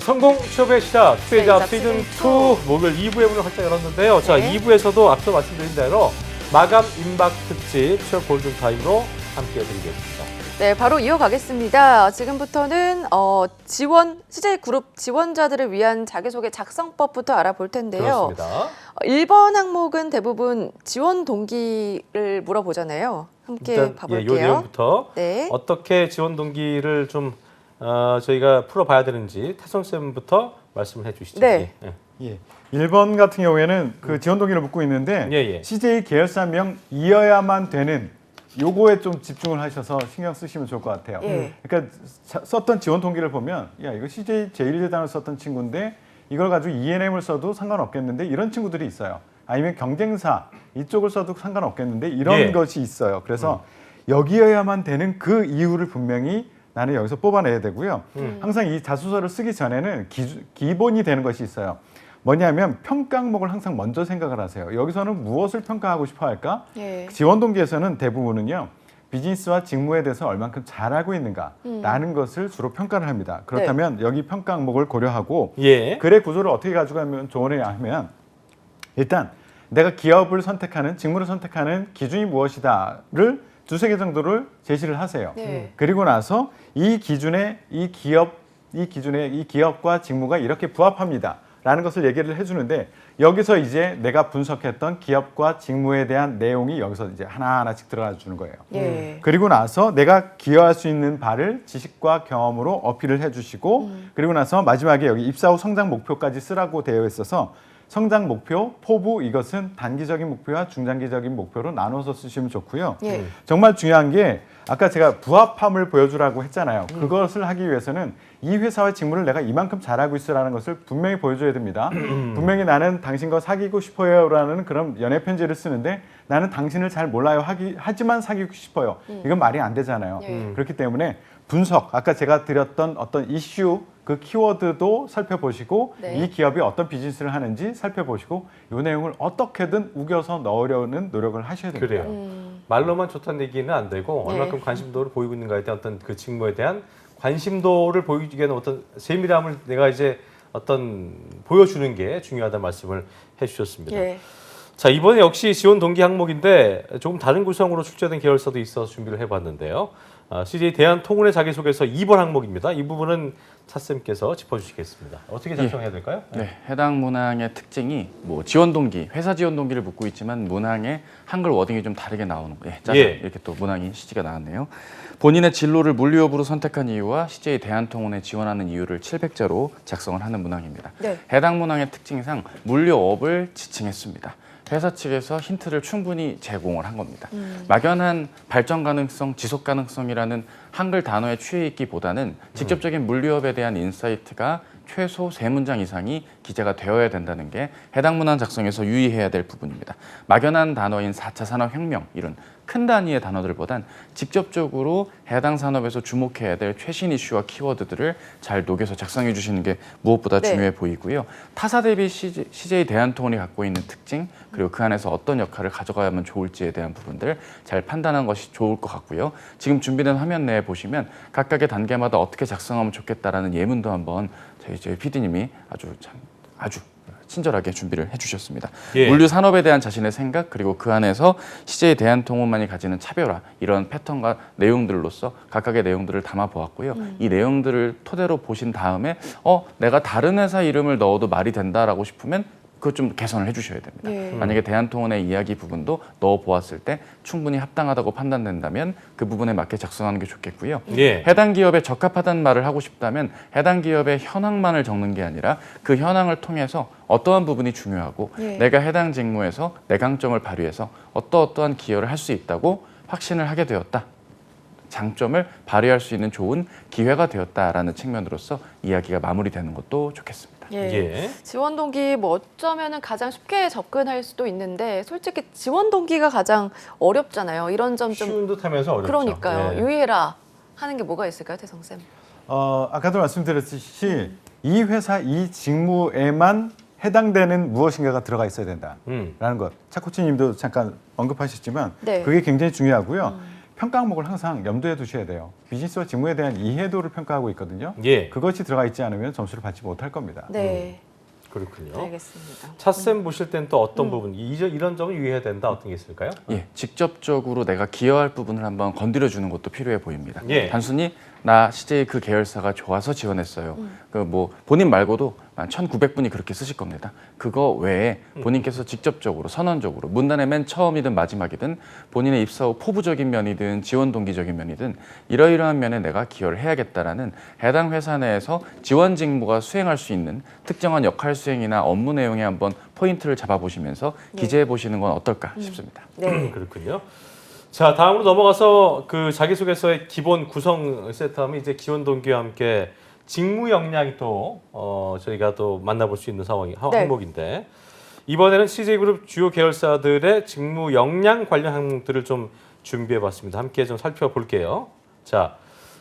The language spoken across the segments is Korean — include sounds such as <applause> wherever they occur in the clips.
성공 취업의 시작 네, 시즌 시즌 2 목요일 2부의 문을 활짝 열었는데요. 자, 네. 2부에서도 앞서 말씀드린 대로 마감 임박 특집 취업 골든 타임으로 함께 해드리겠습니다. 네, 바로 이어가겠습니다. 지금부터는 어, 지원 CJ 그룹 지원자들을 위한 자기소개 작성법부터 알아볼 텐데요. 그렇습니다. 어, 1번 항목은 대부분 지원 동기를 물어보잖아요. 함께 일단 예, 요 봐볼게요. 내용부터 네. 어떻게 지원 동기를 좀 어, 저희가 풀어봐야 되는지 태성 쌤부터 말씀을 해주시죠. 네. 예, 예. 1번 같은 경우에는 그 지원 동기를 묻고 있는데 예, 예. CJ 계열사명 이어야만 되는 요거에 좀 집중을 하셔서 신경 쓰시면 좋을 것 같아요. 예. 그러니까 자- 썼던 지원 동기를 보면 야 이거 CJ 제1재단을 썼던 친구인데 이걸 가지고 ENM을 써도 상관없겠는데 이런 친구들이 있어요. 아니면 경쟁사 이쪽을 써도 상관없겠는데 이런 예. 것이 있어요. 그래서 여기여야만 되는 그 이유를 분명히 나는 여기서 뽑아내야 되고요. 음. 항상 이 자소서를 쓰기 전에는 기주, 기본이 되는 것이 있어요. 뭐냐면 평가 항목을 항상 먼저 생각을 하세요. 여기서는 무엇을 평가하고 싶어 할까? 예. 지원 동기에서는 대부분은요. 비즈니스와 직무에 대해서 얼만큼 잘하고 있는가라는 음. 것을 주로 평가를 합니다. 네. 그렇다면 여기 평가 항목을 고려하고 예. 글의 구조를 어떻게 가져가면 좋으냐 하면 일단 내가 기업을 선택하는 직무를 선택하는 기준이 무엇이다를 두세 개 정도를 제시를 하세요. 네. 그리고 나서 이 기준에 이 기업 이 기준에 이 기업과 직무가 이렇게 부합합니다. 라는 것을 얘기를 해주는데 여기서 이제 내가 분석했던 기업과 직무에 대한 내용이 여기서 이제 하나하나씩 들어가 주는 거예요. 예. 그리고 나서 내가 기여할 수 있는 바를 지식과 경험으로 어필을 해주시고 음. 그리고 나서 마지막에 여기 입사 후 성장 목표까지 쓰라고 되어 있어서 성장 목표, 포부 이것은 단기적인 목표와 중장기적인 목표로 나눠서 쓰시면 좋고요. 예. 정말 중요한 게 아까 제가 부합함을 보여주라고 했잖아요. 그것을 하기 위해서는 이 회사의 직무를 내가 이만큼 잘하고 있으라는 것을 분명히 보여줘야 됩니다. 분명히 나는 당신과 사귀고 싶어요라는 그런 연애 편지를 쓰는데 나는 당신을 잘 몰라요 하기, 하지만 사귀고 싶어요. 이건 말이 안 되잖아요. 예. 그렇기 때문에 분석 아까 제가 드렸던 어떤 이슈 그 키워드도 살펴보시고 네. 이 기업이 어떤 비즈니스를 하는지 살펴보시고 이 내용을 어떻게든 우겨서 넣으려는 노력을 하셔야 됩니다. 그래요. 음. 말로만 좋다는 얘기는 안 되고 네. 얼마큼 관심도를 보이고 있는가에 대한 어떤 그 직무에 대한 관심도를 보이기 위한 어떤 세밀함을 내가 이제 어떤 보여주는 게 중요하다는 말씀을 해주셨습니다. 예. 자 이번에 역시 지원 동기 항목인데 조금 다른 구성으로 출제된 계열사도 있어서 준비를 해봤는데요. 아, CJ 대한통운의 자기소개서 2번 항목입니다. 이 부분은 차쌤께서 짚어주시겠습니다. 어떻게 작성해야 될까요? 네, 해당 문항의 특징이 뭐 지원 동기, 회사 지원 동기를 묻고 있지만 문항의 한글 워딩이 좀 다르게 나오는 거예요. 짜잔, 예. 이렇게 또 문항이 CG가 나왔네요. 본인의 진로를 물류업으로 선택한 이유와 CJ 대한통운에 지원하는 이유를 700자로 작성을 하는 문항입니다. 네. 해당 문항의 특징상 물류업을 지칭했습니다. 회사 측에서 힌트를 충분히 제공을 한 겁니다. 음. 막연한 발전 가능성, 지속 가능성이라는 한글 단어에 취해 있기보다는 직접적인 물류업에 대한 인사이트가 최소 세 문장 이상이 기재가 되어야 된다는 게 해당 문항 작성에서 유의해야 될 부분입니다. 막연한 단어인 4차 산업혁명 이런 큰 단위의 단어들보단 직접적으로 해당 산업에서 주목해야 될 최신 이슈와 키워드들을 잘 녹여서 작성해 주시는 게 무엇보다 네. 중요해 보이고요. 타사 대비 CJ, CJ 대한통운이 갖고 있는 특징 그리고 그 안에서 어떤 역할을 가져가야만 좋을지에 대한 부분들 잘 판단한 것이 좋을 것 같고요. 지금 준비된 화면 내에 보시면 각각의 단계마다 어떻게 작성하면 좋겠다라는 예문도 한번 저희 저희 PD님이 아주 참 아주 친절하게 준비를 해주셨습니다. 예. 물류 산업에 대한 자신의 생각 그리고 그 안에서 CJ 대한통운만이 가지는 차별화 이런 패턴과 내용들로서 각각의 내용들을 담아 보았고요. 이 내용들을 토대로 보신 다음에 어 내가 다른 회사 이름을 넣어도 말이 된다라고 싶으면 그것 좀 개선을 해주셔야 됩니다. 예. 만약에 대한통운의 이야기 부분도 넣어 보았을 때 충분히 합당하다고 판단된다면 그 부분에 맞게 작성하는 게 좋겠고요. 예. 해당 기업에 적합하다는 말을 하고 싶다면 해당 기업의 현황만을 적는 게 아니라 그 현황을 통해서 어떠한 부분이 중요하고 예. 내가 해당 직무에서 내 강점을 발휘해서 어떠어떠한 기여를 할 수 있다고 확신을 하게 되었다. 장점을 발휘할 수 있는 좋은 기회가 되었다라는 측면으로서 이야기가 마무리되는 것도 좋겠습니다. 예. 예. 지원 동기 뭐 어쩌면은 가장 쉽게 접근할 수도 있는데 솔직히 지원 동기가 가장 어렵잖아요. 이런 점 좀 쉬운 듯하면서 어렵죠. 그러니까요. 예. 유의해라 하는 게 뭐가 있을까요, 태성 쌤? 어, 아까도 말씀드렸듯이 이 회사 이 직무에만 해당되는 무엇인가가 들어가 있어야 된다라는 음. 것. 차코치님도 잠깐 언급하셨지만 네. 그게 굉장히 중요하고요. 평가 항목을 항상 염두에 두셔야 돼요. 비즈니스와 직무에 대한 이해도를 평가하고 있거든요. 예, 그것이 들어가 있지 않으면 점수를 받지 못할 겁니다. 네, 그렇군요. 알겠습니다. 차쌤 보실 땐 또 어떤 음. 부분, 이- 이런 점을 유의해야 된다 어떤 게 있을까요? 예, 직접적으로 내가 기여할 부분을 한번 건드려 주는 것도 필요해 보입니다. 예. 단순히 나 CJ 그 계열사가 좋아서 지원했어요. 그 뭐 본인 말고도 한 1,900분이 그렇게 쓰실 겁니다. 그거 외에 본인께서 직접적으로 선언적으로 문단의 맨 처음이든 마지막이든 본인의 입사 후 포부적인 면이든 지원 동기적인 면이든 이러이러한 면에 내가 기여를 해야겠다라는 해당 회사 내에서 지원 직무가 수행할 수 있는 특정한 역할 수행이나 업무 내용에 한번 포인트를 잡아보시면서 네. 기재해 보시는 건 어떨까 싶습니다. 네. <clears throat> 그렇군요. 자, 다음으로 넘어가서 그 자기소개서의 기본 구성 세트하면 이제 기원 동기와 함께 직무 역량이 또 어, 저희가 또 만나볼 수 있는 상황이 하- 네. 항목인데 이번에는 CJ그룹 주요 계열사들의 직무 역량 관련 항목들을 좀 준비해봤습니다. 함께 좀 살펴볼게요. 자,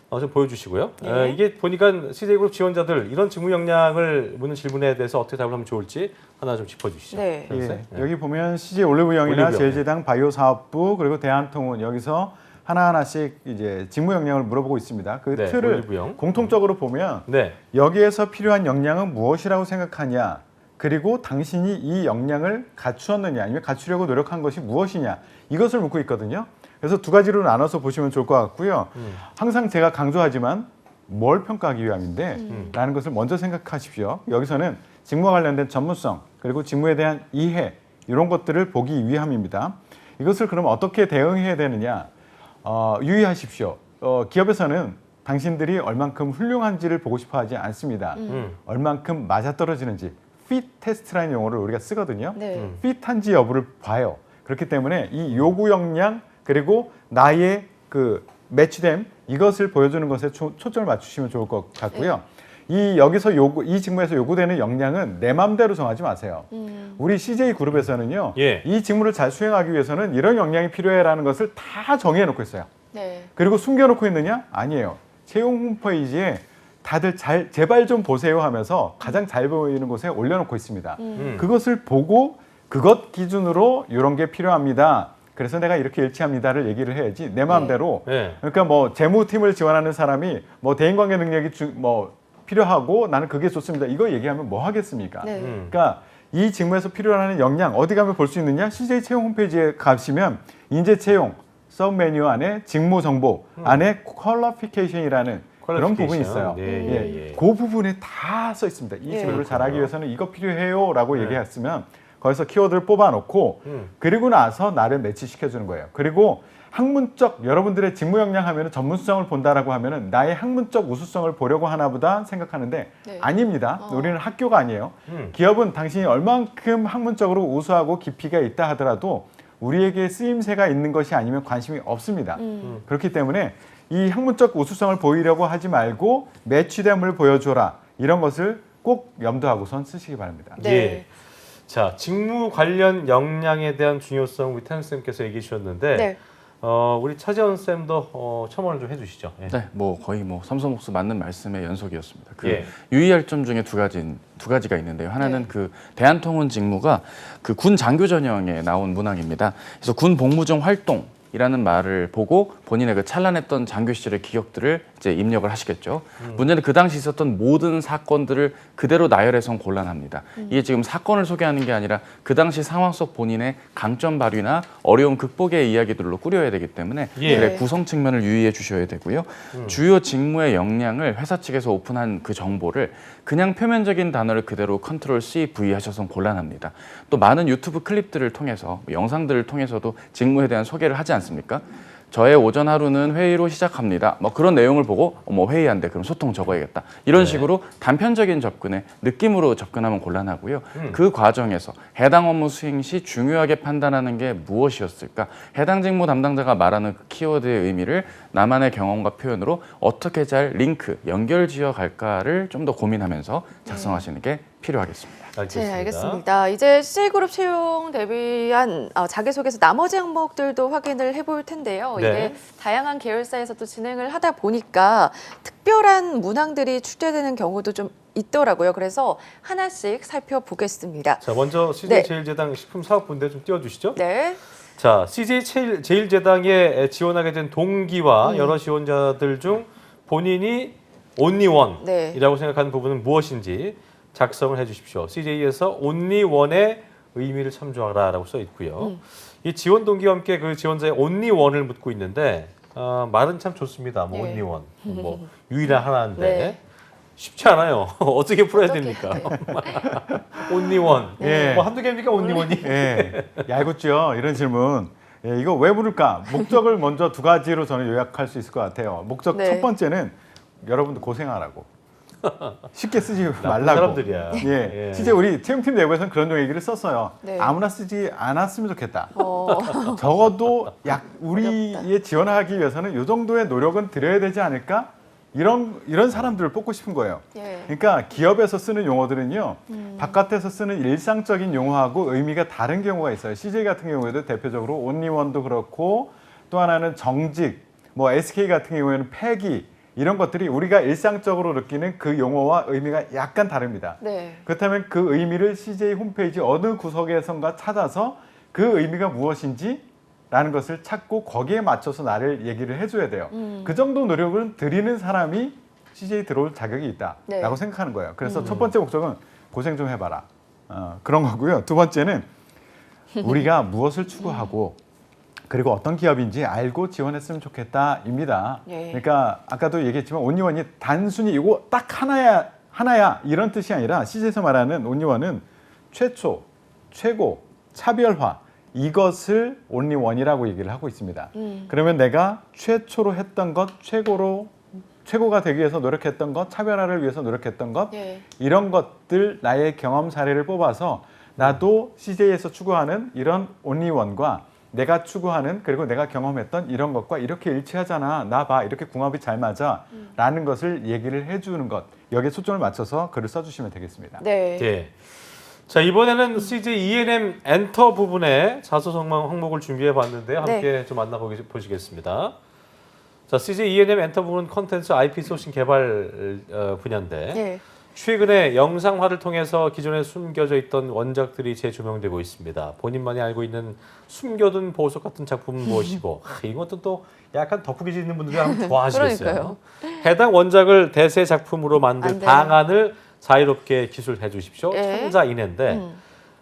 어, 좀 보여주시고요. 네. 에, 이게 보니까 CJ그룹 지원자들 이런 직무 역량을 묻는 질문에 대해서 어떻게 답을 하면 좋을지 하나 좀 짚어주시죠. 네. 예, 네. 여기 보면 CJ 올리브영이나 올리브영. 제일제당 바이오사업부 그리고 대한통운 여기서 하나하나씩 이제 직무 역량을 물어보고 있습니다. 그 네, 틀을 올리브영. 공통적으로 보면 네. 여기에서 필요한 역량은 무엇이라고 생각하냐? 그리고 당신이 이 역량을 갖추었느냐 아니면 갖추려고 노력한 것이 무엇이냐 이것을 묻고 있거든요. 그래서 두 가지로 나눠서 보시면 좋을 것 같고요. 음. 항상 제가 강조하지만 뭘 평가하기 위함인데 음. 라는 것을 먼저 생각하십시오. 여기서는 직무와 관련된 전문성 그리고 직무에 대한 이해 이런 것들을 보기 위함입니다. 이것을 그럼 어떻게 대응해야 되느냐 어, 유의하십시오. 어, 기업에서는 당신들이 얼만큼 훌륭한지를 보고 싶어 하지 않습니다. 음. 얼만큼 맞아떨어지는지 fit 테스트라는 용어를 우리가 쓰거든요. 네. 음. 핏한지 여부를 봐요. 그렇기 때문에 이 요구 역량 그리고 나의 그 매치됨 이것을 보여주는 것에 초, 초점을 맞추시면 좋을 것 같고요. 이 여기서 요구 이 직무에서 요구되는 역량은 내 마음대로 정하지 마세요. 음. 우리 CJ 그룹에서는요. 예. 이 직무를 잘 수행하기 위해서는 이런 역량이 필요해라는 것을 다 정해 놓고 있어요. 네. 그리고 숨겨 놓고 있느냐? 아니에요. 채용 홈페이지에 다들 잘 제발 좀 보세요 하면서 가장 잘 보이는 곳에 올려 놓고 있습니다. 음. 그것을 보고 그것 기준으로 이런 게 필요합니다. 그래서 내가 이렇게 일치합니다를 얘기를 해야지 내 마음대로. 네. 그러니까 뭐 재무팀을 지원하는 사람이 뭐 대인관계 능력이 주, 뭐 필요하고 나는 그게 좋습니다. 이거 얘기하면 뭐 하겠습니까? 네. 음. 그러니까 이 직무에서 하는 역량 어디 가면 볼 수 있느냐? CJ 채용 홈페이지에 가시면 인재 채용 서브 메뉴 안에 직무 정보 안에 퀄러피케이션이라는 그런 부분이 있어요. 네, 예, 예, 예. 그 부분에 다 써 있습니다. 이 예. 직무를 잘하기 위해서는 이거 필요해요라고 네. 얘기했으면 거기서 키워드를 뽑아놓고 음. 그리고 나서 나를 매치시켜 주는 거예요. 그리고 학문적 여러분들의 직무 역량 하면은 전문성을 본다라고 하면은 나의 학문적 우수성을 보려고 하나보다 생각하는데 네. 아닙니다. 어. 우리는 학교가 아니에요. 음. 기업은 당신이 얼만큼 학문적으로 우수하고 깊이가 있다 하더라도 우리에게 쓰임새가 있는 것이 아니면 관심이 없습니다. 음. 그렇기 때문에 이 학문적 우수성을 보이려고 하지 말고 매치됨을 보여줘라 이런 것을 꼭 염두하고선 쓰시기 바랍니다. 네. 예. 자, 직무 관련 역량에 대한 중요성 우리 태양 쌤께서 얘기해 주셨는데 네. 어, 우리 차재원 쌤도 어, 첨언을 좀 해주시죠. 예. 네, 뭐 거의 뭐 삼소목수 맞는 말씀의 연속이었습니다. 그 예. 유의할 점 중에 두 가지 두 가지가 있는데요. 하나는 네. 그 대한통운 직무가 그 군 장교 전형에 나온 문항입니다. 그래서 군 복무 중 활동 이라는 말을 보고 본인의 그 찬란했던 장교 시절의 기억들을 이제 입력을 하시겠죠. 문제는 그 당시 있었던 모든 사건들을 그대로 나열해선 곤란합니다. 이게 지금 사건을 소개하는 게 아니라 그 당시 상황 속 본인의 강점 발휘나 어려움 극복의 이야기들로 꾸려야 되기 때문에 예. 구성 측면을 유의해 주셔야 되고요. 주요 직무의 역량을 회사 측에서 오픈한 그 정보를 그냥 표면적인 단어를 그대로 컨트롤 C, V 하셔서 곤란합니다. 또 많은 유튜브 클립들을 통해서 영상들을 통해서도 직무에 대한 소개를 하지 않습니 까? 저의 오전 하루는 회의로 시작합니다. 뭐 그런 내용을 보고 어머 회의한데 그럼 소통 적어야겠다. 이런 네. 식으로 단편적인 접근에 느낌으로 접근하면 곤란하고요. 음. 그 과정에서 해당 업무 수행 시 중요하게 판단하는 게 무엇이었을까? 해당 직무 담당자가 말하는 그 키워드의 의미를 나만의 경험과 표현으로 어떻게 잘 링크, 연결 지어 갈까를 좀 더 고민하면서 작성하시는 게 필요하겠습니다. 알겠습니다. 네, 알겠습니다. 이제 CJ그룹 채용 대비한 어, 자기소개서 나머지 항목들도 확인을 해볼 텐데요. 네. 이게 다양한 계열사에서도 진행을 하다 보니까 특별한 문항들이 출제되는 경우도 좀 있더라고요. 그래서 하나씩 살펴보겠습니다. 자, 먼저 CJ 네. 제일제당 식품사업부인데 좀 띄워주시죠. 네. 자, CJ 제일, 제일제당에 지원하게 된 동기와 음. 여러 지원자들 중 본인이 온리원이라고 네. 생각하는 부분은 무엇인지 작성을 해주십시오. CJ에서 온리원의 의미를 참조하라라고 써 있고요. 음. 이 지원 동기와 함께 그 지원자의 온리원을 묻고 있는데 어, 말은 참 좋습니다. 뭐 예. 온리원, 뭐 <laughs> 유일한 하나인데 네. 쉽지 않아요. <laughs> 어떻게 풀어야 어떻게 됩니까? <laughs> 온리원. 네. 뭐 한두 개입니까 온리원이? 예, 얄궂죠. 이런 질문. 예, 이거 왜 물을까? 목적을 먼저 두 가지로 저는 요약할 수 있을 것 같아요. 목적 네. 첫 번째는 여러분들 고생하라고. 쉽게 쓰지 말라고. 사람들이야. 예. 예. 실제 우리 채용팀 내부에서는 그런 얘기를 썼어요. 네. 아무나 쓰지 않았으면 좋겠다. 어, 적어도 약 우리에 지원하기 위해서는 이 정도의 노력은 들여야 되지 않을까? 이런 이런 사람들을 뽑고 싶은 거예요. 예. 그러니까 기업에서 쓰는 용어들은요, 바깥에서 쓰는 일상적인 용어하고 의미가 다른 경우가 있어요. CJ 같은 경우에도 대표적으로 온리원도 그렇고 또 하나는 정직, 뭐 SK 같은 경우에는 폐기 이런 것들이 우리가 일상적으로 느끼는 그 용어와 의미가 약간 다릅니다. 네. 그렇다면 그 의미를 CJ 홈페이지 어느 구석에선가 찾아서 그 의미가 무엇인지 라는 것을 찾고 거기에 맞춰서 나를 얘기를 해줘야 돼요. 음. 그 정도 노력을 드리는 사람이 CJ 들어올 자격이 있다라고 네. 생각하는 거예요. 그래서 첫 번째 목적은 고생 좀 해봐라. 어, 그런 거고요. 두 번째는 <laughs> 우리가 무엇을 추구하고 그리고 어떤 기업인지 알고 지원했으면 좋겠다입니다. 예. 그러니까 아까도 얘기했지만 온리원이 단순히 이거 딱 하나야 하나야 이런 뜻이 아니라 CJ에서 말하는 온리원은 최초, 최고, 차별화 이것을 온리 원이라고 얘기를 하고 있습니다. 음. 그러면 내가 최초로 했던 것, 최고로 최고가 되기 위해서 노력했던 것, 차별화를 위해서 노력했던 것 예. 이런 것들 나의 경험 사례를 뽑아서 나도 CJ에서 추구하는 이런 온리원과 내가 추구하는 그리고 내가 경험했던 이런 것과 이렇게 일치하잖아. 나 봐. 이렇게 궁합이 잘 맞아. 라는 것을 얘기를 해주는 것. 여기에 초점을 맞춰서 글을 써주시면 되겠습니다. 네. 예. 자 이번에는 CJ E&M 엔터 부분에 자소성망 항목을 준비해 봤는데요. 함께 좀 만나보시겠습니다. 자 CJ E&M 엔터 부분 컨텐츠 IP 소싱 개발 어, 분야인데 예. 최근에 영상화를 통해서 기존에 숨겨져 있던 원작들이 재조명되고 있습니다. 본인만이 알고 있는 숨겨둔 보석 같은 작품은 <laughs> 무엇이고 하, 이것도 또 약간 덕후기 짓는 분들이 <laughs> 아마 좋아하시겠어요. 해당 원작을 대세 작품으로 만들. 방안을 자유롭게 기술해 주십시오. 예. 청자인해인데 음.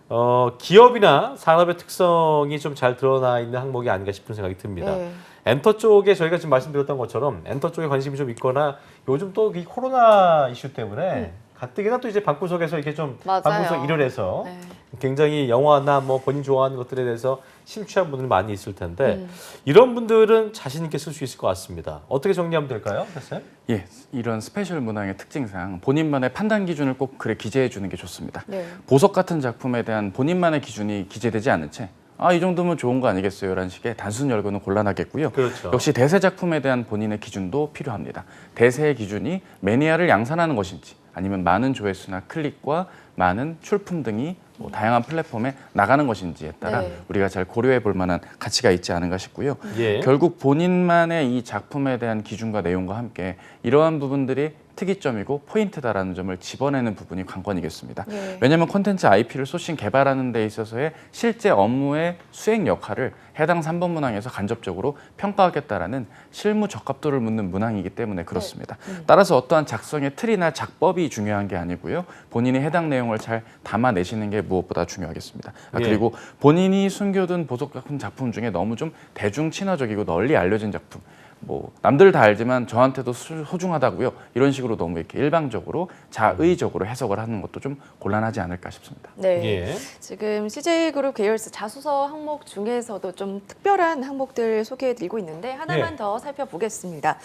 어, 기업이나 산업의 특성이 좀 잘 드러나 있는 항목이 아닌가 싶은 생각이 듭니다. 예. 엔터 쪽에 저희가 지금 말씀드렸던 것처럼 엔터 쪽에 관심이 좀 있거나 요즘 또 이 코로나 이슈 때문에 가뜩이나 또 이제 방구석에서 이렇게 좀 음. 맞아요. 방구석 일을 해서 네. 굉장히 영화나 뭐 본인 좋아하는 것들에 대해서 심취한 분들이 많이 있을 텐데 음. 이런 분들은 자신 있게 쓸 수 있을 것 같습니다. 어떻게 정리하면 될까요, 선생님? 예, 이런 스페셜 문항의 특징상 본인만의 판단 기준을 꼭 글에 기재해 주는 게 좋습니다. 네. 보석 같은 작품에 대한 본인만의 기준이 기재되지 않은 채 아, 이 정도면 좋은 거 아니겠어요? 라는 식의 단순 열거는 곤란하겠고요. 그렇죠. 역시 대세 작품에 대한 본인의 기준도 필요합니다. 대세의 기준이 매니아를 양산하는 것인지 아니면 많은 조회수나 클릭과 많은 출품 등이 뭐 다양한 플랫폼에 나가는 것인지에 따라 네. 우리가 잘 고려해 볼 만한 가치가 있지 않은가 싶고요. 예. 결국 본인만의 이 작품에 대한 기준과 내용과 함께 이러한 부분들이 특이점이고 포인트다라는 점을 집어내는 부분이 관건이겠습니다. 예. 왜냐하면 콘텐츠 IP를 소싱 개발하는 데 있어서의 실제 업무의 수행 역할을 해당 3번 문항에서 간접적으로 평가하겠다라는 실무 적합도를 묻는 문항이기 때문에 그렇습니다. 따라서 어떠한 작성의 틀이나 작법이 중요한 게 아니고요. 본인이 해당 내용을 잘 담아내시는 게 무엇보다 중요하겠습니다. 아, 예. 그리고 본인이 숨겨둔 보석 작품 작품 중에 너무 좀 대중 친화적이고 널리 알려진 작품 뭐 남들 다 알지만 저한테도 수- 소중하다고요 이런 식으로 너무 이렇게 일방적으로 자의적으로 해석을 하는 것도 좀 곤란하지 않을까 싶습니다. 네. 예. 지금 CJ그룹 계열사 자소서 항목 중에서도 좀 특별한 항목들 소개해드리고 있는데 하나만 예. 더 살펴보겠습니다.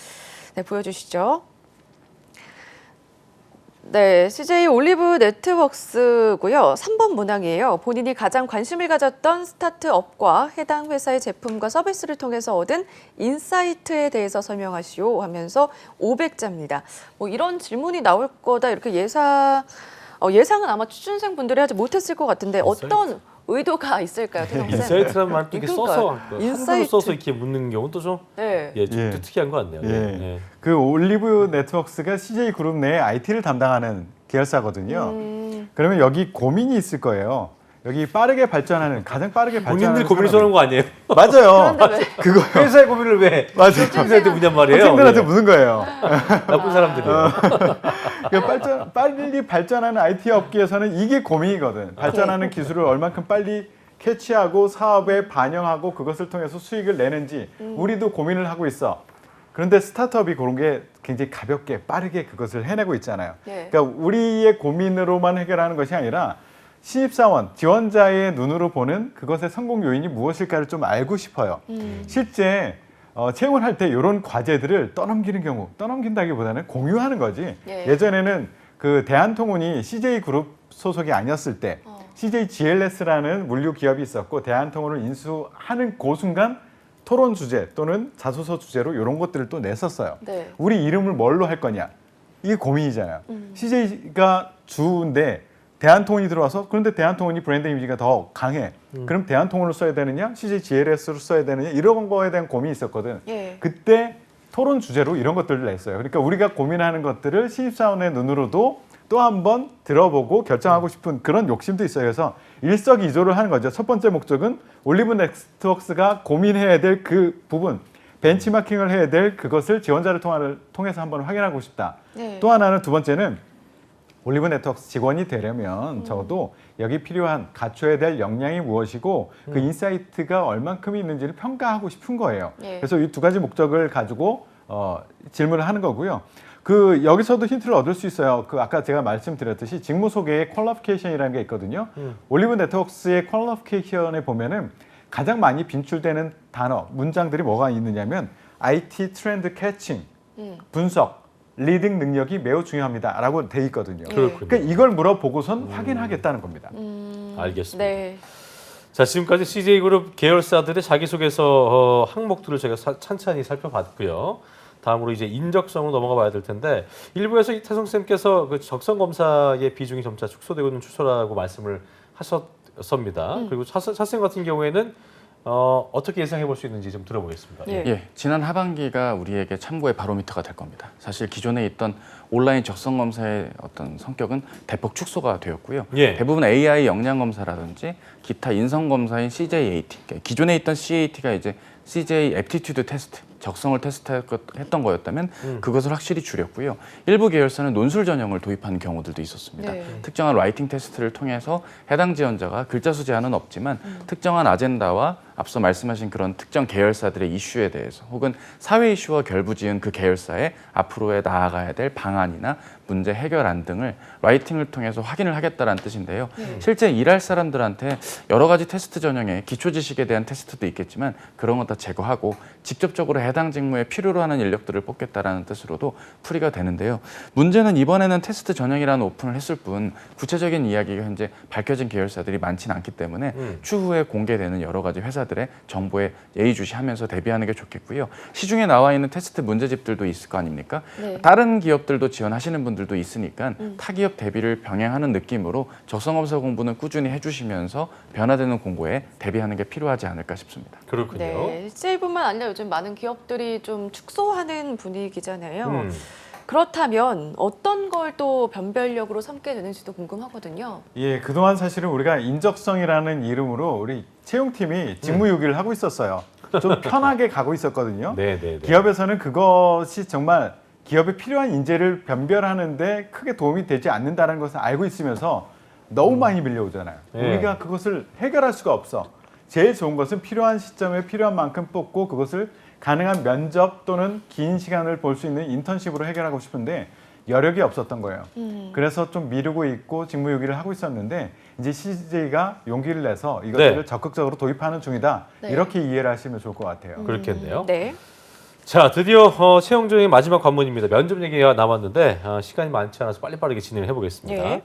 네, 보여주시죠. 네, CJ 올리브 네트워크스고요. 3번 문항이에요. 본인이 가장 관심을 가졌던 스타트업과 해당 회사의 제품과 서비스를 통해서 얻은 인사이트에 대해서 설명하시오 하면서 500자입니다. 뭐 이런 질문이 나올 거다 이렇게 예상 어, 예상은 아마 취준생 분들이 하지 못했을 것 같은데 어떤 의도가 있을까요, 태성 쌤? 인사이트라는 말도 이렇게. 써서 한글로 인사이트. 써서 이렇게 묻는 경우는 또좀 네. 예, 좀 예. 특이한 것 같네요. 예. 예. 그 올리브 네트워크스가 CJ 그룹 내에 IT를 담당하는 계열사거든요. 음, 그러면 여기 고민이 있을 거예요. 여기 빠르게 발전하는 가장 빠르게 발전하는 본인들 고민해서 하는 거 아니에요? 맞아요. 왜? 그거 회사의 고민을 왜 맞아요. 학생들한테 묻냔 말이에요. 학생들한테 예. 묻는 거예요. <laughs> 나쁜 사람들이에요. 그러니까 발전, 빨리 발전하는 IT 업계에서는 이게 고민이거든. 발전하는 기술을 얼만큼 빨리 캐치하고 사업에 반영하고 그것을 통해서 수익을 내는지 우리도 고민을 하고 있어. 그런데 스타트업이 그런 게 굉장히 가볍게 빠르게 그것을 해내고 있잖아요. 네. 그러니까 우리의 고민으로만 해결하는 것이 아니라 신입사원, 지원자의 눈으로 보는 그것의 성공 요인이 무엇일까를 좀 알고 싶어요. 실제 어, 채용을 할 때 이런 과제들을 떠넘기는 경우, 떠넘긴다기보다는 공유하는 거지. 예. 예전에는 그 대한통운이 CJ 그룹 소속이 아니었을 때 어. CJ GLS라는 물류 기업이 있었고 대한통운을 인수하는 그 순간 토론 주제 또는 자소서 주제로 이런 것들을 또 냈었어요. 네. 우리 이름을 뭘로 할 거냐 이게 고민이잖아요. CJ가 주인데 대한통운이 들어와서 그런데 대한통운이 브랜드 이미지가 더 강해. 그럼 대한통운을 써야 되느냐, CJ GLS를 써야 되느냐 이런 거에 대한 고민이 있었거든. 예. 그때 토론 주제로 이런 것들을 냈어요. 그러니까 우리가 고민하는 것들을 신입사원의 눈으로도 또 한 번 들어보고 결정하고 싶은 그런 욕심도 있어요. 그래서 일석이조를 하는 거죠. 첫 번째 목적은 올리브 넥스트웍스가 고민해야 될 그 부분, 벤치마킹을 해야 될 그것을 지원자를 통해서 한번 확인하고 싶다. 네. 또 하나는 두 번째는 올리브 네트워크 직원이 되려면 적어도 여기 필요한 갖춰야 될 역량이 무엇이고 그 인사이트가 얼만큼 있는지를 평가하고 싶은 거예요. 예. 그래서 이 두 가지 목적을 가지고 어, 질문을 하는 거고요. 그 여기서도 힌트를 얻을 수 있어요. 그 아까 제가 말씀드렸듯이 직무 소개에 퀄리피케이션이라는 게 있거든요. 올리브 네트워크스의 퀄리피케이션에 보면은 가장 많이 빈출되는 단어, 문장들이 뭐가 있느냐면 IT 트렌드 캐칭, 음. 분석, 리딩 능력이 매우 중요합니다라고 돼 있거든요. 그렇군요. 그러니까 이걸 물어보고선 확인하겠다는 겁니다. 음, 알겠습니다. 네. 자 지금까지 CJ그룹 계열사들의 자기소개서 어, 항목들을 제가 사- 찬찬히 살펴봤고요. 다음으로 이제 인적성으로 넘어가 봐야 될 텐데 일부에서 이 태성 쌤께서 그 적성 검사의 비중이 점차 축소되고 있는 추세라고 말씀을 하셨습니다. 그리고 차쌤 차쌤 같은 경우에는 어, 어떻게 예상해 볼 수 있는지 좀 들어보겠습니다. 예. 예, 지난 하반기가 우리에게 참고의 바로미터가 될 겁니다. 사실 기존에 있던 온라인 적성 검사의 어떤 성격은 대폭 축소가 되었고요. 예. 대부분 AI 역량 검사라든지 기타 인성 검사인 CJAT, 그러니까 기존에 있던 CAT가 이제 CJ 애프티튜드 테스트, 적성을 테스트했던 거였다면 음. 그것을 확실히 줄였고요. 일부 계열사는 논술 전형을 도입하는 경우들도 있었습니다. 네. 특정한 라이팅 테스트를 통해서 해당 지원자가 글자 수 제한은 없지만 특정한 아젠다와 앞서 말씀하신 그런 특정 계열사들의 이슈에 대해서 혹은 사회 이슈와 결부지은 그 계열사의 앞으로에 나아가야 될 방안이나 문제 해결안 등을 라이팅을 통해서 확인을 하겠다라는 뜻인데요. 실제 일할 사람들한테 여러 가지 테스트 전형에 기초 지식에 대한 테스트도 있겠지만 그런 건다 제거하고 직접적으로 해당 직무에 필요로 하는 인력들을 뽑겠다라는 뜻으로도 풀이가 되는데요. 문제는 이번에는 테스트 전형이라는 오픈을 했을 뿐 구체적인 이야기가 현재 밝혀진 계열사들이 많지는 않기 때문에 음. 추후에 공개되는 여러 가지 회사 들의 정보에 예의주시하면서 대비하는 게 좋겠고요. 시중에 나와 있는 테스트 문제집들도 있을 거 아닙니까? 네. 다른 기업들도 지원하시는 분들도 있으니까 타 기업 대비를 병행하는 느낌으로 적성검사 공부는 꾸준히 해주시면서 변화되는 공고에 대비하는 게 필요하지 않을까 싶습니다. 그렇군요. 네. CJ뿐만 아니라 요즘 많은 기업들이 좀 축소하는 분위기잖아요. 음. 그렇다면 어떤 걸 또 변별력으로 삼게 되는지도 궁금하거든요. 예, 그동안 사실은 우리가 인적성이라는 이름으로 우리 채용팀이 직무유기를 하고 있었어요. 좀 <laughs> 편하게 가고 있었거든요. 네, 네, 네. 기업에서는 그것이 정말 기업에 필요한 인재를 변별하는데 크게 도움이 되지 않는다는 것을 알고 있으면서 너무 많이 밀려오잖아요. 네. 우리가 그것을 해결할 수가 없어. 제일 좋은 것은 필요한 시점에 필요한 만큼 뽑고 그것을 가능한 면접 또는 긴 시간을 볼 수 있는 인턴십으로 해결하고 싶은데 여력이 없었던 거예요. 음. 그래서 좀 미루고 있고 직무유기를 하고 있었는데 이제 CJ가 용기를 내서 이것들을 네. 적극적으로 도입하는 중이다. 네. 이렇게 이해를 하시면 좋을 것 같아요. 그렇겠네요. 네. 자, 드디어 어, 채용 중의 마지막 관문입니다. 면접 얘기가 남았는데 어, 시간이 많지 않아서 빨리 빠르게 진행을 해보겠습니다. 예.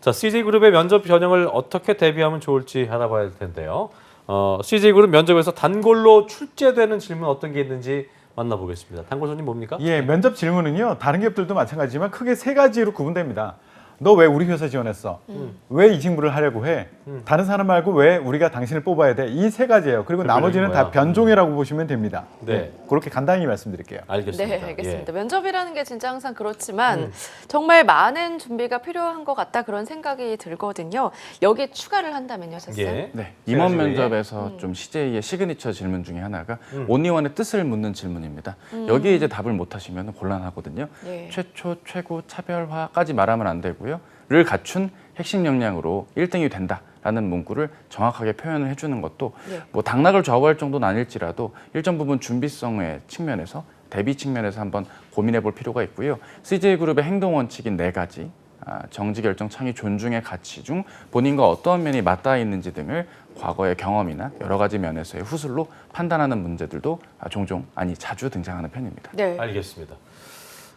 자, CJ그룹의 면접 전형을 어떻게 대비하면 좋을지 알아봐야 될 텐데요. 어, CJ그룹 면접에서 단골로 출제되는 질문 어떤 게 있는지 만나보겠습니다. 단골 손님 뭡니까? 예, 면접 질문은요. 다른 기업들도 마찬가지지만 크게 세 가지로 구분됩니다. 너 왜 우리 회사 지원했어? 왜 이 직무를 하려고 해? 다른 사람 말고 왜 우리가 당신을 뽑아야 돼? 이 세 가지예요. 그리고 나머지는 거야. 다 변종이라고 보시면 됩니다. 네. 그렇게 간단히 말씀드릴게요. 알겠습니다. 네, 알겠습니다. 예. 면접이라는 게 진짜 항상 그렇지만 음. 정말 많은 준비가 필요한 것 같다 그런 생각이 들거든요. 여기에 추가를 한다면요, 선생 예. 네, 세 임원 외에? 면접에서 좀 CJ의 시그니처 질문 중에 하나가 음. 온리원의 뜻을 묻는 질문입니다. 여기에 이제 답을 못 하시면 곤란하거든요. 예. 최초, 최고, 차별화까지 말하면 안 되고요. 를 갖춘 핵심 역량으로 1등이 된다라는 문구를 정확하게 표현을 해주는 것도 예. 뭐 당락을 좌우할 정도는 아닐지라도 일정 부분 준비성의 측면에서 대비 측면에서 한번 고민해 볼 필요가 있고요. CJ 그룹의 행동 원칙인 네 가지 아, 정지 결정 창의 존중의 가치 중 본인과 어떤 면이 맞닿아 있는지 등을 과거의 경험이나 여러 가지 면에서의 후술로 판단하는 문제들도 아, 종종 아니 자주 등장하는 편입니다. 네. 알겠습니다.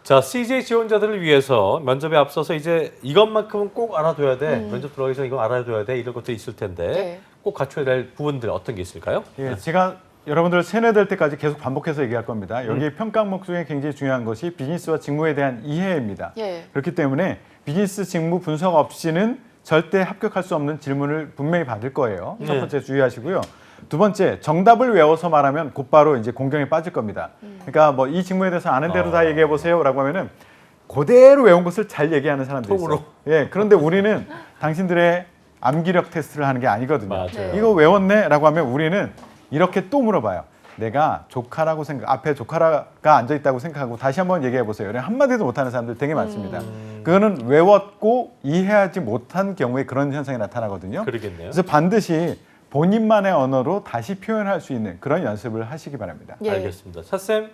자, CJ 지원자들을 위해서 면접에 앞서서 이제 이것만큼은 꼭 알아둬야 돼. 면접 들어가기 전에 이거 알아둬야 돼. 이런 것들이 있을 텐데 네. 꼭 갖춰야 될 부분들 어떤 게 있을까요? 예, 제가 여러분들 세뇌될 때까지 계속 반복해서 얘기할 겁니다. 여기 평가 항목 중에 굉장히 중요한 것이 비즈니스와 직무에 대한 이해입니다. 예. 그렇기 때문에 비즈니스 직무 분석 없이는 절대 합격할 수 없는 질문을 분명히 받을 거예요. 첫 네. 번째 주의하시고요. 두 번째 정답을 외워서 말하면 곧바로 이제 공경에 빠질 겁니다. 그러니까 뭐 이 직무에 대해서 아는 대로 다 얘기해 보세요라고 하면은 그대로 외운 것을 잘 얘기하는 사람들이 있어요. 통으로. 예, 그런데 우리는 당신들의 암기력 테스트를 하는 게 아니거든요. 맞아요. 네. 이거 외웠네라고 하면 우리는 이렇게 또 물어봐요. 내가 조카라고 생각, 앞에 조카가 앉아 있다고 생각하고 다시 한번 얘기해 보세요. 이런 한마디도 못하는 사람들 되게 많습니다. 그거는 외웠고 이해하지 못한 경우에 그런 현상이 나타나거든요. 그러겠네요. 그래서 반드시 본인만의 언어로 다시 표현할 수 있는 그런 연습을 하시기 바랍니다. 예. 알겠습니다. 차쌤.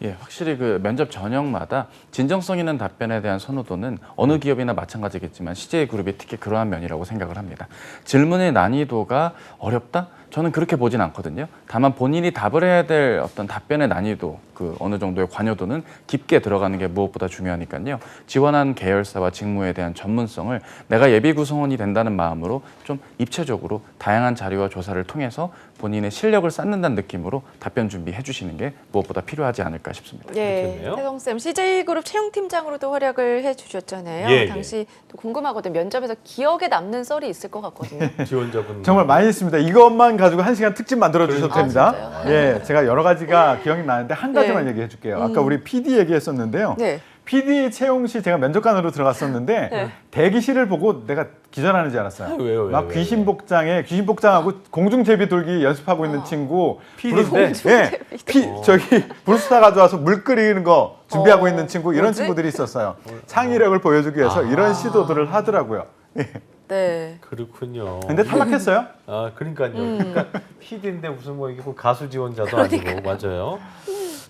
예, 확실히 그 면접 전형마다 진정성 있는 답변에 대한 선호도는 어느 기업이나 마찬가지겠지만 CJ 그룹이 특히 그러한 면이라고 생각을 합니다. 질문의 난이도가 어렵다? 저는 그렇게 보진 않거든요. 다만 본인이 답을 해야 될 어떤 답변의 난이도, 그 어느 정도의 관여도는 깊게 들어가는 게 무엇보다 중요하니까요. 지원한 계열사와 직무에 대한 전문성을 내가 예비 구성원이 된다는 마음으로 좀 입체적으로 다양한 자료와 조사를 통해서 본인의 실력을 쌓는다는 느낌으로 답변 준비해 주시는 게 무엇보다 필요하지 않을까 싶습니다. 예, 그렇겠네요. 태성 쌤 CJ그룹 채용 팀장으로도 활약을 해주셨잖아요. 예, 예. 당시 또 궁금하거든 면접에서 기억에 남는 썰이 있을 것 같거든요. <laughs> 지원자분 정말 많이 있습니다. 이것만 가지고 한 시간 특집 만들어 주셔도 아, 됩니다. 진짜요? 예, 제가 여러 가지가 기억이 나는데 한 가지만 네. 얘기해 줄게요. 아까 우리 PD 얘기했었는데요. 네. PD 채용 시 제가 면접관으로 들어갔었는데 네. 대기실을 보고 내가 기절하는 줄 알았어요. 아, 왜요, 왜요, 막 왜요? 귀신 복장에 귀신 복장하고 공중 제비 돌기 연습하고 있는 친구. PD 인데? 브루스- 예, 피, 저기 브루스타 가져와서 물 끓이는 거 준비하고 어, 있는 친구 이런 뭐지? 친구들이 있었어요. 창의력을 보여주기 위해서 이런 시도들을 하더라고요. 예. 네. 그렇군요. 근데 탈락했어요. <laughs> 아, 그러니까요. 음. 그러니까 PD인데 무슨 뭐 이게 뭐 가수 지원자도 그러니까. 아니고 맞아요.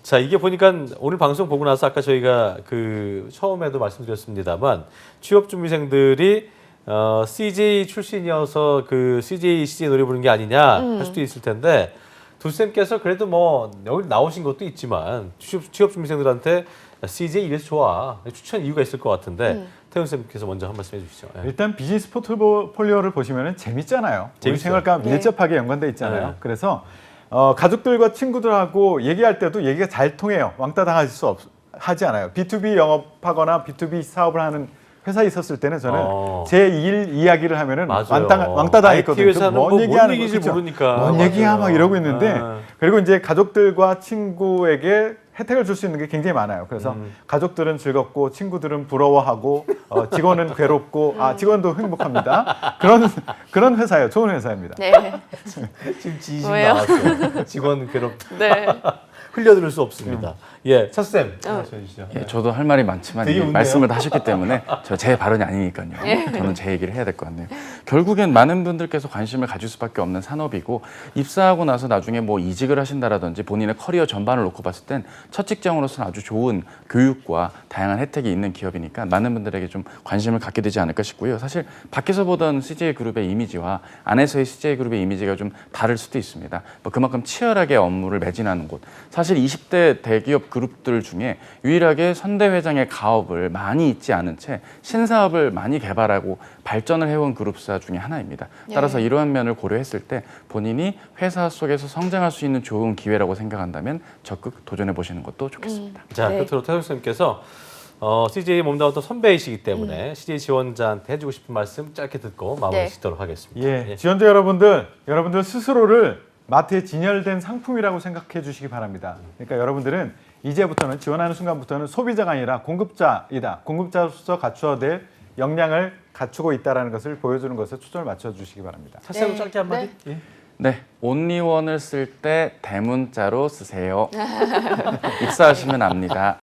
자, 이게 보니까 오늘 방송 보고 나서 아까 저희가 그 처음에도 말씀드렸습니다만 취업 준비생들이 어, CJ 출신이어서 그 CJ CJ 노래 부르는 게 아니냐 음. 할 수도 있을 텐데 두 쌤께서 그래도 뭐 여기 나오신 것도 있지만 취업, 취업 준비생들한테 CJ 이래서 좋아 추천 이유가 있을 것 같은데 음. 태훈 쌤께서 먼저 한 말씀 해주시죠. 예. 일단 비즈니스 포트폴리오를 보시면 재밌잖아요. 재밌어요. 생활과 네. 밀접하게 연관돼 있잖아요. 네. 그래서 어, 가족들과 친구들하고 얘기할 때도 얘기가 잘 통해요. 왕따 당하실 수 없, 하지 않아요. B2B 영업하거나 B2B 사업을 하는 회사에 있었을 때는 저는 어. 제일 이야기를 맞아요. 왕따, 왕따 당했거든요. IT 회사는 뭔 뭐뭔 얘기하는 거죠? 모르니까. 뭔. 얘기야 막 이러고 있는데 아. 그리고 이제 가족들과 친구에게 혜택을 줄 수 있는 게 굉장히 많아요. 그래서 음. 가족들은 즐겁고 친구들은 부러워하고 어, 직원은 <laughs> 괴롭고 아 직원도 행복합니다. 그런 그런 회사예요. 좋은 회사입니다. 네. 지금 왜요? 나왔어요. 직원 괴롭 네. 흘려들을 수 없습니다. 예, 차쌤 어. 말씀해 주시죠. 예, 저도 할 말이 많지만 되게 이미 웃네요. 말씀을 다 하셨기 때문에 <laughs> 저 제 발언이 아니니까요. 저는 제 얘기를 해야 될 것 같네요. 결국엔 많은 분들께서 관심을 가질 수밖에 없는 산업이고 입사하고 나서 나중에 뭐 이직을 하신다라든지 본인의 커리어 전반을 놓고 봤을 땐 첫 직장으로서는 아주 좋은 교육과 다양한 혜택이 있는 기업이니까 많은 분들에게 좀 관심을 갖게 되지 않을까 싶고요. 사실 밖에서 보던 CJ 그룹의 이미지와 안에서의 CJ 그룹의 이미지가 좀 다를 수도 있습니다. 뭐 그만큼 치열하게 업무를 매진하는 곳. 사실 20대 대기업 그룹들 중에 유일하게 선대 회장의 가업을 많이 잊지 않은 채 신사업을 많이 개발하고 발전을 해온 그룹사 중에 하나입니다. 따라서 예. 이러한 면을 고려했을 때 본인이 회사 속에서 성장할 수 있는 좋은 기회라고 생각한다면 적극 도전해 보시는 것도 좋겠습니다. 자, 네. 끝으로 태훈 쌤께서 어, CJ 몸담았던 선배이시기 때문에 CJ 지원자한테 해주고 싶은 말씀 짧게 듣고 마무리 네. 짓도록 하겠습니다. 예, 지원자 여러분들, 여러분들 스스로를 마트에 진열된 상품이라고 생각해 주시기 바랍니다. 그러니까 여러분들은 이제부터는 지원하는 순간부터는 소비자가 아니라 공급자이다. 공급자로서 갖추어야 될 역량을 갖추고 있다라는 것을 보여주는 것에 초점을 맞춰 주시기 바랍니다. 차쌤 네. 짧게 한마디. 네. 예. 네, 온리원을 쓸 때 대문자로 쓰세요. <laughs> 입사하시면 압니다.